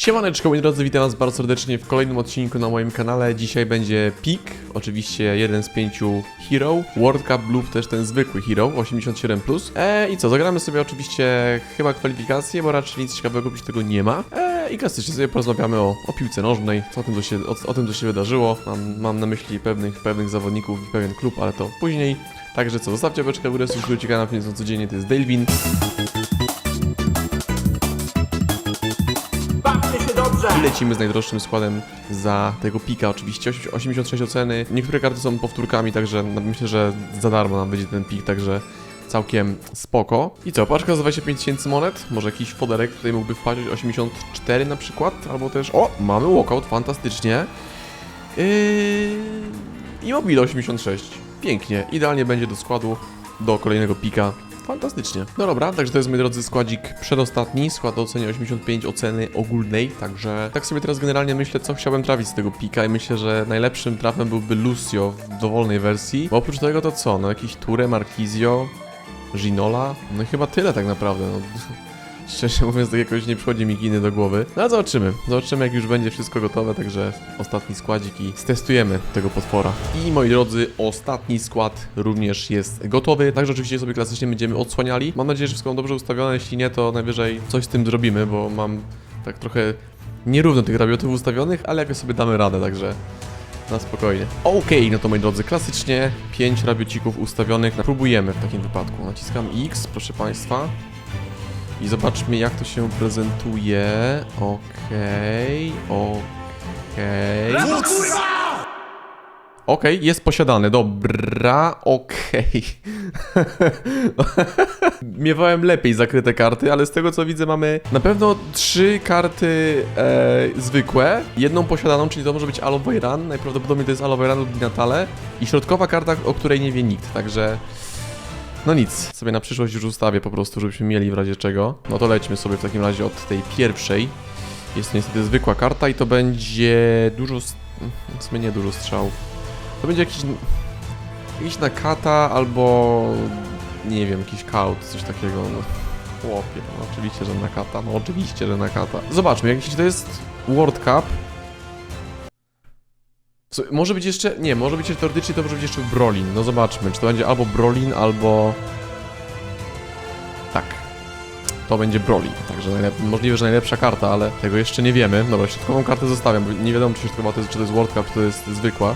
Siemaneczko moi drodzy, witam was bardzo serdecznie w kolejnym odcinku na moim kanale. Dzisiaj będzie Peak, oczywiście jeden z pięciu Hero, World Cup Blue też ten zwykły Hero, 87+. Eee, I co, zagramy sobie oczywiście chyba kwalifikacje, bo raczej nic ciekawego oprócz tego nie ma. Eee, I klasycznie sobie porozmawiamy o, o piłce nożnej, o tym, co się, o, o tym, co się wydarzyło. Mam, mam na myśli pewnych, pewnych zawodników i pewien klub, ale to później. Także co, zostawcie beczkę w górę, subskrybujcie kanał, są codziennie, to jest Dalvin. Lecimy z najdroższym składem za tego pika, oczywiście 86 oceny. Niektóre karty są powtórkami, także no, myślę, że za darmo nam będzie ten pik, także całkiem spoko. I co, paczka za 25 tysięcy monet, może jakiś foderek tutaj mógłby wpaść, 84 na przykład, albo też, o, mamy walkout, fantastycznie. Yy... I mobil 86, pięknie, idealnie będzie do składu, do kolejnego pika. Fantastycznie. No dobra, także to jest, moi drodzy, składzik przedostatni, skład o ocenie 85 oceny ogólnej, także tak sobie teraz generalnie myślę, co chciałbym trafić z tego pika i myślę, że najlepszym trafem byłby Lucio w dowolnej wersji, bo oprócz tego to co, no jakiś Ture, Marquizio, Ginola, no chyba tyle tak naprawdę, no. Szczerze mówiąc, tak jakoś nie przychodzi mi giny do głowy. No ale zobaczymy. Zobaczymy, jak już będzie wszystko gotowe, także ostatni składzik i stestujemy tego potwora. I moi drodzy, ostatni skład również jest gotowy, także oczywiście sobie klasycznie będziemy odsłaniali. Mam nadzieję, że wszystko dobrze ustawione, jeśli nie, to najwyżej coś z tym zrobimy, bo mam tak trochę nierówno tych rabiotów ustawionych, ale jakoś sobie damy radę, także na spokojnie. Okej, no to moi drodzy, klasycznie 5 rabiocików ustawionych. Próbujemy w takim wypadku. Naciskam X, proszę Państwa. I zobaczmy jak to się prezentuje. Okej, okej. Okej, jest posiadany, dobra, okej. Miewałem lepiej zakryte karty, ale z tego co widzę mamy na pewno trzy karty e, zwykłe, jedną posiadaną, czyli to może być Aloe Run, najprawdopodobniej to jest Aloe Run lub Dinatale i środkowa karta, o której nie wie nikt, także... No nic, sobie na przyszłość już ustawię po prostu, żebyśmy mieli w razie czego. No to lećmy sobie w takim razie od tej pierwszej. Jest to niestety zwykła karta i to będzie dużo... W sumie nie dużo strzałów. To będzie jakiś... Jakiś nakata albo... Nie wiem, jakiś kaut, coś takiego. No. Chłopie, no oczywiście, że nakata. No oczywiście, że nakata. Zobaczmy, jak jeśli to jest World Cup... Co, może być jeszcze... Nie, może być teoretycznie to może być jeszcze Brolin. No zobaczmy, czy to będzie albo Brolin, albo... Tak. To będzie Brolin, także najlep- możliwe, że najlepsza karta, ale tego jeszcze nie wiemy. Dobra, środkową kartę zostawiam, bo nie wiadomo, czy środkowa to jest, czy to jest World Cup, czy to jest zwykła.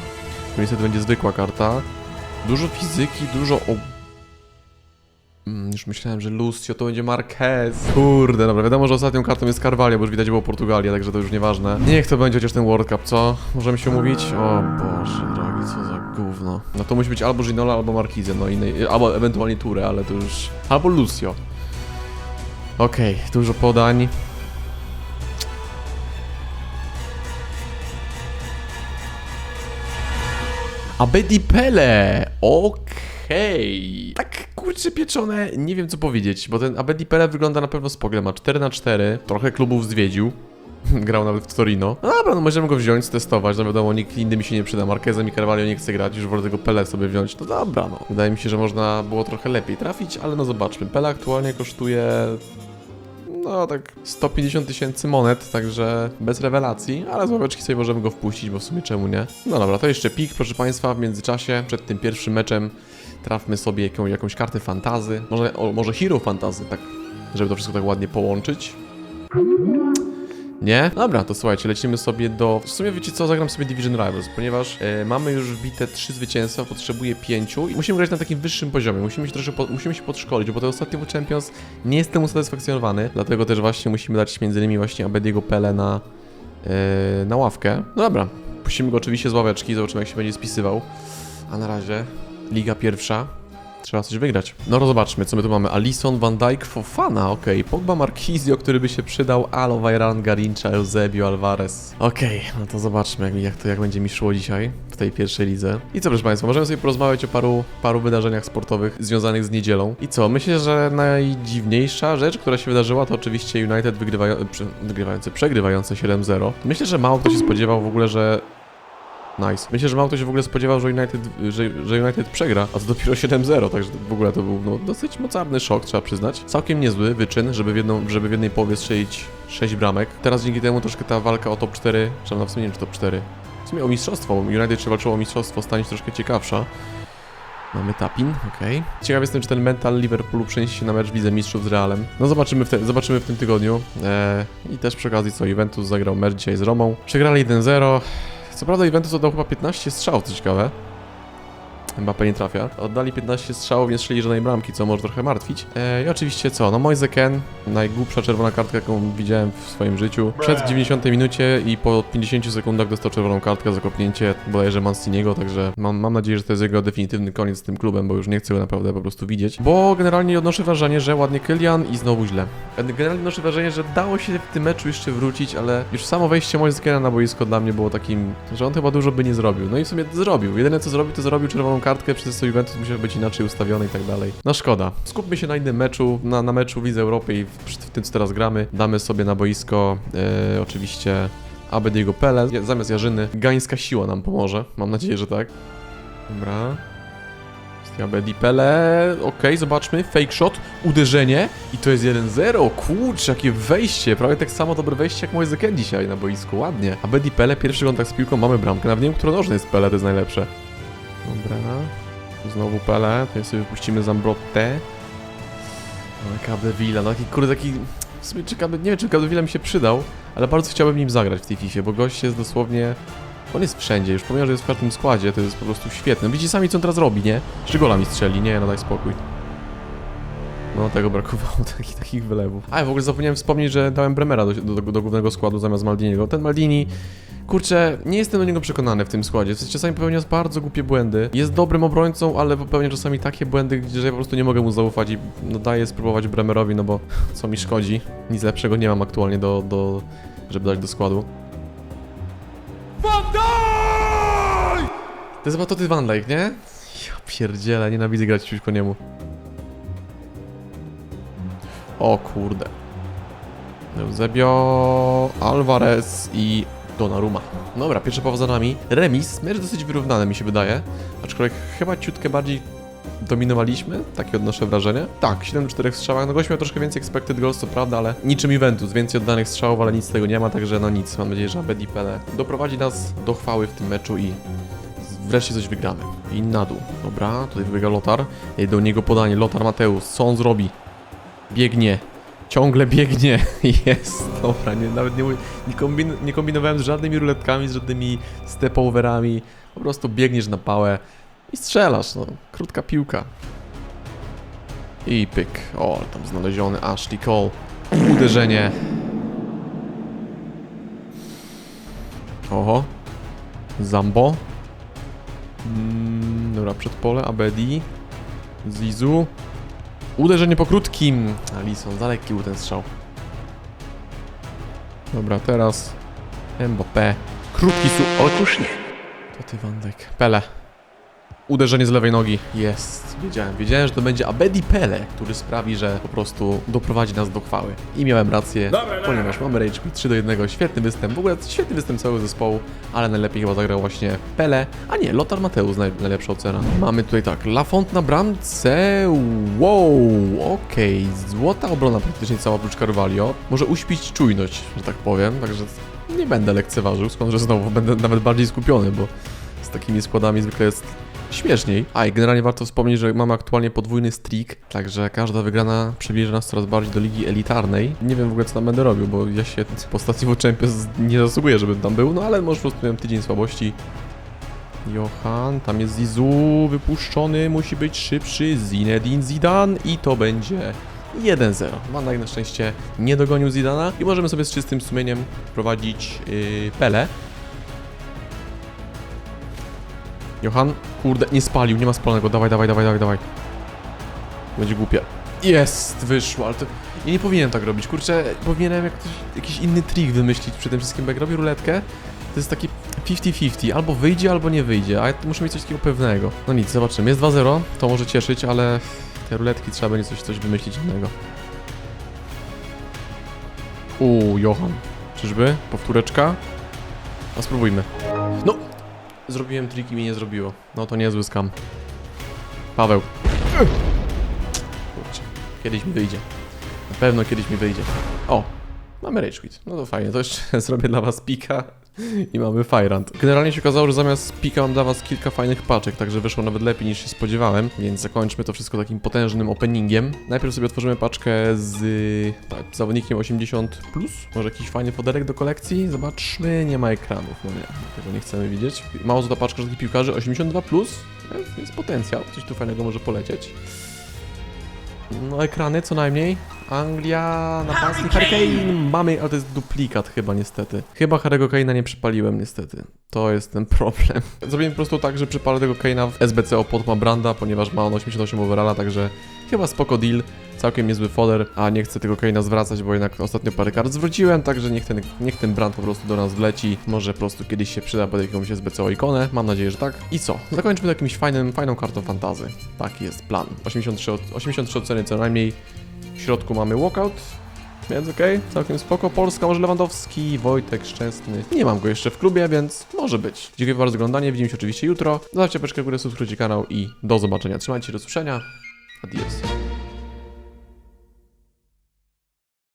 To niestety będzie zwykła karta. Dużo fizyki, dużo o... Mm, już myślałem, że Lucio to będzie Marquez. Kurde, dobra, wiadomo, że ostatnią kartą jest Carvalho, bo już widać było Portugalia, także to już nieważne. Niech to będzie chociaż ten World Cup, co? Możemy się umówić? O Boże, drogi, co za gówno. No to musi być albo Ginola, albo Marquise, no innej, albo ewentualnie Ture, ale to już... Albo Lucio. Okej, dużo podań. Abedi Pele! Okej. Tak kurczę pieczone, nie wiem co powiedzieć, bo ten Abedi Pele wygląda na pewno spokojnie, ma 4 na 4 trochę klubów zwiedził. Grał nawet w Torino. No dobra, no możemy go wziąć, testować, no wiadomo, nikt inny mi się nie przyda. Marquezem i Carvalho nie chce grać, już wolę tego Pele sobie wziąć. No dobra, no. Wydaje mi się, że można było trochę lepiej trafić, ale no zobaczmy. Pele aktualnie kosztuje no tak 150 tysięcy monet, także bez rewelacji, ale z ławeczki sobie możemy go wpuścić, bo w sumie czemu nie? No dobra, to jeszcze pik, proszę Państwa, w międzyczasie, przed tym pierwszym meczem trafmy sobie jaką, jakąś kartę fantazy, może, może hero fantazy, tak, żeby to wszystko tak ładnie połączyć. Nie? Dobra, to słuchajcie, lecimy sobie do... W sumie wiecie co, zagram sobie Division Rivals, ponieważ e, mamy już wbite trzy zwycięstwa, potrzebuję pięciu i musimy grać na takim wyższym poziomie, musimy się troszkę, po, musimy się podszkolić, bo to ostatni Champions nie jestem usatysfakcjonowany, dlatego też właśnie musimy dać między innymi właśnie Abediego Pele na, e, na ławkę. No dobra, puścimy go oczywiście z ławeczki, zobaczymy jak się będzie spisywał, a na razie Liga Pierwsza. Trzeba coś wygrać. No zobaczmy, co my tu mamy. Alison, Van Dijk, Fofana, okej. Pogba, Marquizio, który by się przydał. Alo, Vajran, Garincha, Eusebio, Alvarez. Okej, no to zobaczmy, jak, jak, to, jak będzie mi szło dzisiaj w tej pierwszej lidze. I co, proszę Państwa, możemy sobie porozmawiać o paru, paru wydarzeniach sportowych związanych z niedzielą. I co, myślę, że najdziwniejsza rzecz, która się wydarzyła, to oczywiście United wygrywają, prze, wygrywający, przegrywające 7-0. Myślę, że mało kto się spodziewał w ogóle, że Nice. Myślę, że mało kto się w ogóle spodziewał, że United, że, że United przegra, a to dopiero 7-0, także w ogóle to był no, dosyć mocarny szok, trzeba przyznać. Całkiem niezły wyczyn, żeby w, jedną, żeby w jednej połowie strzelić 6 bramek. Teraz dzięki temu troszkę ta walka o top 4, czy na w sumie nie czy top 4, w sumie o mistrzostwo, bo United jeszcze walczyło o mistrzostwo, stanie się troszkę ciekawsza. Mamy tapin, okej. Ciekaw jestem, czy ten mental Liverpoolu przeniesie się na mecz Widzę Mistrzów z Realem. No zobaczymy w, te, zobaczymy w tym tygodniu. Eee, I też przy okazji co, Juventus zagrał mecz dzisiaj z Romą. Przegrali 1-0. Co prawda Juventus oddał chyba 15 strzałów, co ciekawe. Mbappé nie trafia. Oddali 15 strzałów, nie strzeli żadnej bramki, co może trochę martwić. E, I oczywiście co? No Moise Ken, najgłupsza czerwona kartka, jaką widziałem w swoim życiu. Przed 90 minucie i po 50 sekundach dostał czerwoną kartkę za kopnięcie bodajże Manciniego, także mam, mam nadzieję, że to jest jego definitywny koniec z tym klubem, bo już nie chcę go naprawdę po prostu widzieć. Bo generalnie odnoszę wrażenie, że ładnie Kylian i znowu źle. Generalnie odnoszę wrażenie, że dało się w tym meczu jeszcze wrócić, ale już samo wejście Moise Kena na boisko dla mnie było takim, że on chyba dużo by nie zrobił. No i w sumie zrobił. Jedyne co zrobił, to zrobił czerwoną kartkę, przez co Juventus musiał być inaczej ustawiony i tak dalej. No szkoda. Skupmy się na innym meczu, na, na meczu Lidze Europy i w, w tym co teraz gramy. Damy sobie na boisko e, oczywiście Abediego Pele, zamiast Jarzyny. Gańska siła nam pomoże, mam nadzieję, że tak. Dobra. Abedi Pele, okej, zobaczmy, fake shot, uderzenie i to jest 1-0, kurczę, jakie wejście, prawie tak samo dobre wejście jak Moise Ken dzisiaj na boisku, ładnie. Abedi Pele, pierwszy kontakt z piłką, mamy bramkę, nawet nie wiem, który nożny jest Pele, to jest najlepsze. Dobra. Znowu Pele. Tutaj sobie wypuścimy Zambrotę. No, Capdevilla, no taki kurde taki... W sumie czy Capde... nie wiem czy Capdevilla mi się przydał, ale bardzo chciałbym nim zagrać w tej FIFA, bo gość jest dosłownie... On jest wszędzie, już pomimo, że jest w każdym składzie, to jest po prostu świetny. No, Widzicie sami co on teraz robi, nie? Jeszcze gola mi strzeli, nie, no daj spokój. No tego brakowało, takich, takich wylewów. A ja w ogóle zapomniałem wspomnieć, że dałem Bremera do, do, do głównego składu zamiast Maldiniego. Ten Maldini, kurczę, nie jestem do niego przekonany w tym składzie. W sensie Czasami popełnia bardzo głupie błędy. Jest dobrym obrońcą, ale popełnia czasami takie błędy, że ja po prostu nie mogę mu zaufać i no, daję spróbować Bremerowi, no bo co mi szkodzi. Nic lepszego nie mam aktualnie do, do żeby dać do składu. To jest chyba to ty Van Dijk, nie? Ja pierdzielę, nienawidzę grać przeciwko niemu. O kurde. Eusebio, Alvarez i Donnarumma. Dobra, pierwsza połowa za nami. Remis, mecz dosyć wyrównany mi się wydaje. Aczkolwiek chyba ciutkę bardziej dominowaliśmy, takie odnoszę wrażenie. Tak, 7 do 4 strzałach. No gość miał troszkę więcej expected goals, to prawda, ale niczym Juventus, więcej oddanych strzałów, ale nic z tego nie ma, także no nic. Mam nadzieję, że Abedi Pele doprowadzi nas do chwały w tym meczu i wreszcie coś wygramy. I na dół. Dobra, tutaj wybiega Lotar. Do niego podanie. Lotar Mateusz, co on zrobi? Biegnie. Ciągle biegnie. Jest. Dobra, nie, nawet nie, nie, kombin, nie kombinowałem z żadnymi ruletkami, z żadnymi stepoverami. Po prostu biegniesz na pałę i strzelasz. No. Krótka piłka. I pyk. O, tam znaleziony Ashley Cole. Uderzenie. Oho. Zambo. Mm, dobra, przed pole, Abedi. Zizu. Uderzenie po krótkim. Alison, za lekki był ten strzał. Dobra, teraz Mbappé. Krótki su... Otóż nie. To ty, Van Dijk. Pele. Uderzenie z lewej nogi. Jest. Wiedziałem. Wiedziałem, że to będzie Abedi Pele, który sprawi, że po prostu doprowadzi nas do chwały. I miałem rację, ponieważ mamy Rage Quit 3 do 1. Świetny występ. W ogóle świetny występ całego zespołu, ale najlepiej chyba zagrał właśnie Pele. A nie, Lothar Mateusz naj, najlepsza ocena. Mamy tutaj tak, Lafont na bramce. Wow, okej. Złota obrona praktycznie cała oprócz Carvalho. Może uśpić czujność, że tak powiem. Także nie będę lekceważył, skąd że znowu będę nawet bardziej skupiony, bo z takimi składami zwykle jest śmieszniej. A i generalnie warto wspomnieć, że mamy aktualnie podwójny streak, także każda wygrana przybliża nas coraz bardziej do ligi elitarnej. Nie wiem w ogóle co tam będę robił, bo ja się po stacji w Champions nie zasługuję, żebym tam był, no ale może po prostu miałem tydzień słabości. Johan, tam jest Zizu wypuszczony, musi być szybszy, Zinedine Zidane i to będzie 1-0. Van Dijk na szczęście nie dogonił Zidana i możemy sobie z czystym sumieniem prowadzić yy, Pele. Johan, kurde, nie spalił, nie ma spalonego. Dawaj, dawaj, dawaj, dawaj, dawaj. Będzie głupie. Jest, wyszło, ale to... Ja nie powinienem tak robić, kurczę, powinienem jak jakiś inny trik wymyślić przy tym wszystkim, bo jak robię ruletkę, to jest taki 50-50, albo wyjdzie, albo nie wyjdzie, a ja muszę mieć coś takiego pewnego. No nic, zobaczymy, jest 2-0, to może cieszyć, ale te ruletki trzeba będzie coś, coś wymyślić innego. Uuu, Johan. Czyżby? Powtóreczka? A spróbujmy. Zrobiłem trik i mi nie zrobiło. No to niezły skam. Paweł. Kurczę, kiedyś mi wyjdzie. Na pewno kiedyś mi wyjdzie. O, mamy Rage Quit. No to fajnie, to jeszcze zrobię dla was pika i mamy Firant. Generalnie się okazało, że zamiast pika mam dla was kilka fajnych paczek, także wyszło nawet lepiej niż się spodziewałem, więc zakończmy to wszystko takim potężnym openingiem. Najpierw sobie otworzymy paczkę z tak, zawodnikiem 80+, plus. może jakiś fajny foderek do kolekcji? Zobaczmy, nie ma ekranów, no nie, tego nie chcemy widzieć. Mało ta paczka takich piłkarzy 82+, plus. jest, jest potencjał, coś tu fajnego może polecieć. No ekrany co najmniej. Anglia, napastnik Hurricane mamy, ale to jest duplikat chyba niestety. Chyba Harry'ego Kane'a nie przypaliłem niestety. To jest ten problem. Zrobiłem po prostu tak, że przypalę tego Kane'a w SBC opod ma Branda, ponieważ ma on 88 overalla, także chyba spoko deal. Całkiem niezły foder, a nie chcę tego Kane'a zwracać, bo jednak ostatnio parę kart zwróciłem, także niech ten, niech ten brand po prostu do nas wleci. Może po prostu kiedyś się przyda pod jakąś SBC ikonę, mam nadzieję, że tak. I co? Zakończmy to jakimś fajnym, fajną kartą fantazy. Taki jest plan. 83, od- 83 oceny co najmniej. W środku mamy walkout, więc okej, całkiem spoko. Polska, może Lewandowski, Wojtek Szczęsny. Nie mam go jeszcze w klubie, więc może być. Dziękuję bardzo za oglądanie, widzimy się oczywiście jutro. Zostawcie paczkę w górę, subskrybujcie kanał i do zobaczenia. Trzymajcie się, do słyszenia. Adios.